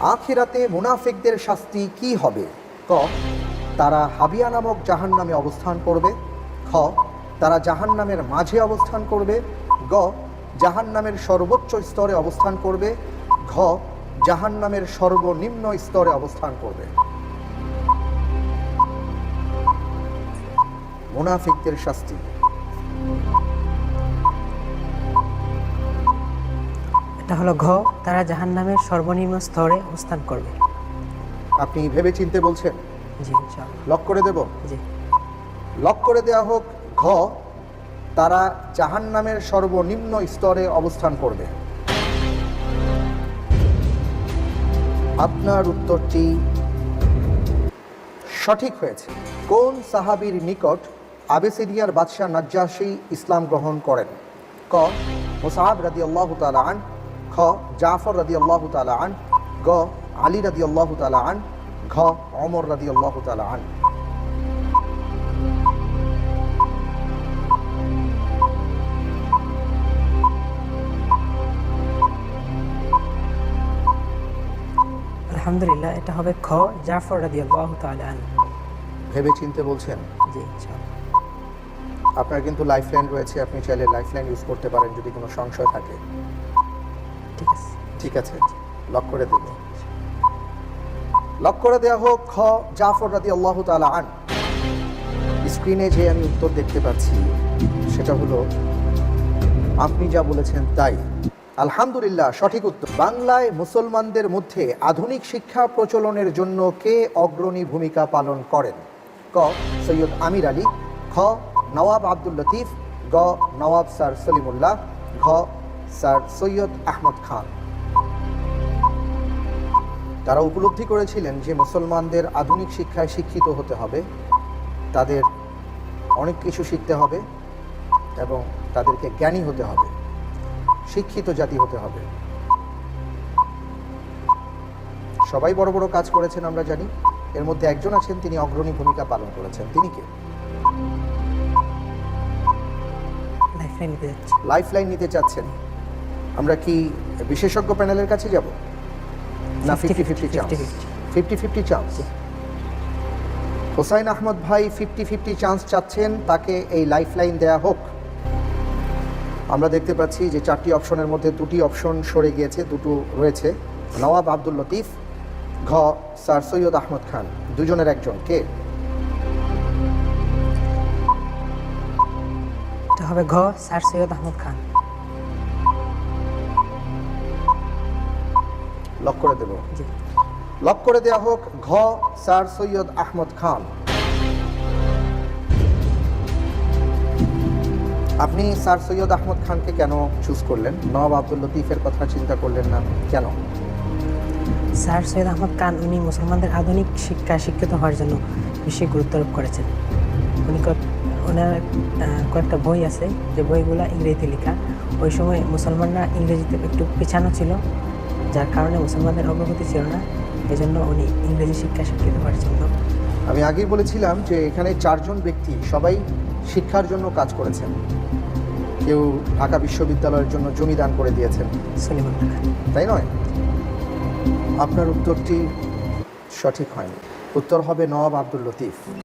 আখিরাতে মুনাফিকদের শাস্তি কি হবে? ক, তারা হাবিয়া নামক জাহান নামে অবস্থান করবে। খ, তারা জাহান নামের মাঝে অবস্থান করবে। গ জাহান নামের সর্বোচ্চ স্তরে অবস্থান করবে। ঘ জাহান নামের সর্বনিম্ন স্তরে অবস্থান করবে। মুনাফিকদের শাস্তি। এটা হলো ঘ তারা জাহান্নামের সর্বনিম্ন স্তরে অবস্থান করবে। আপনি ভেবে চিনতে বলছেন? জি ইনশাআল্লাহ। লক করে দেব? জি। লক করে দেয়া হোক ঘ তারা জাহান্নামের সর্বনিম্ন স্তরে অবস্থান করবে। আপনার উত্তরটি সঠিক হয়েছে। কোন সাহাবীর নিকট আবেসিরিয়ার বাদশাহ নাজ্জাসী ইসলাম গ্রহণ করেন? ক মুসাহাব রাদি আল্লাহ আন খ জাফর রাদি আল্লাহ তালা আন গ আলী রাদি আল্লাহ তালা আন ঘ অমর রাদি আল্লাহ তালা আন। আলহামদুলিল্লাহ এটা হবে খ জাফর রাদি আল্লাহ তালান ভেবে চিনতে বলছেন? জি আপনার কিন্তু লাইফ লাইন রয়েছে আপনি চাইলে লাইফ লাইন ইউজ করতে পারেন যদি কোনো সংশয় থাকে। ঠিক আছে। ঠিক লক করে দেব লক করে দেওয়া হোক, খ, জাফর রাদি আল্লাহ তালা আন। স্ক্রিনে যে আমি উত্তর দেখতে পাচ্ছি, সেটা হলো, আপনি যা বলেছেন তাই। আলহামদুলিল্লাহ, সঠিক উত্তর। বাংলায় মুসলমানদের মধ্যে আধুনিক শিক্ষা প্রচলনের জন্য কে অগ্রণী ভূমিকা পালন করেন? ক, সৈয়দ আমির আলী। খ, নওয়াব আব্দুল লতিফ। গ, নওয়াব স্যার সলিমুল্লাহ। ঘ স্যার সৈয়দ আহমদ খান। তারা উপলব্ধি করেছিলেন যে মুসলমানদের আধুনিক শিক্ষায় শিক্ষিত হতে হবে তাদের অনেক কিছু শিখতে হবে এবং তাদেরকে জ্ঞানী হতে হবে শিক্ষিত জাতি হতে হবে। সবাই বড় বড় কাজ করেছেন আমরা জানি এর মধ্যে একজন আছেন তিনি অগ্রণী ভূমিকা পালন করেছেন। তিনি কে? লাইফ লাইন নিতে যাচ্ছি। নিতে চাচ্ছেন। আমরা কি বিশেষজ্ঞ প্যানেলের কাছে যাব? না fifty fifty chance 50-50 fifty fifty chance Hossain Ahmed ভাই ফিফটি ফিফটি চান্স চাচ্ছেন তাকে এই লাইফ লাইন দেয়া হোক। আমরা দেখতে পাচ্ছি যে চারটি অপশনের মধ্যে দুটি অপশন সরে গিয়েছে দুটো রয়েছে। নওয়াব আব্দুল লতিফ ঘ স্যার সৈয়দ আহমদ খান। দুজনের একজন কে? হবে ঘ স্যার সৈয়দ আহমদ খান। লক করে দেব। লক করে দেয়া হোক ঘ, স্যার সৈয়দ আহমদ খান। আপনি স্যার সৈয়দ আহমদ খানকে কেন চুজ করলেন? নবাব আব্দুল লতিফের কথা চিন্তা করলেন না কেন? স্যার সৈয়দ আহমদ খান, উনি মুসলমানদের আধুনিক শিক্ষায় শিক্ষিত হওয়ার জন্য বেশি গুরুত্ব আরোপ করেছেন। উনি ওনার কয়েকটা বই আছে। যে বইগুলো ইংরেজিতে লেখা। ওই সময় মুসলমানরা ইংরেজিতে একটু পিছানো ছিল। যার কারণে মুসলমানদের অগ্রগতি ছিল না এজন্য উনি ইংরেজি শিক্ষা শিক্ষিত হওয়ার জন্য। আমি আগেই বলেছিলাম যে এখানে চারজন ব্যক্তি সবাই শিক্ষার জন্য কাজ করেছেন। কেউ ঢাকা বিশ্ববিদ্যালয়ের জন্য জমি দান করে দিয়েছেন। তাই নয়? আপনার উত্তরটি সঠিক হয়নি। উত্তর হবে নবাব আব্দুল লতিফ।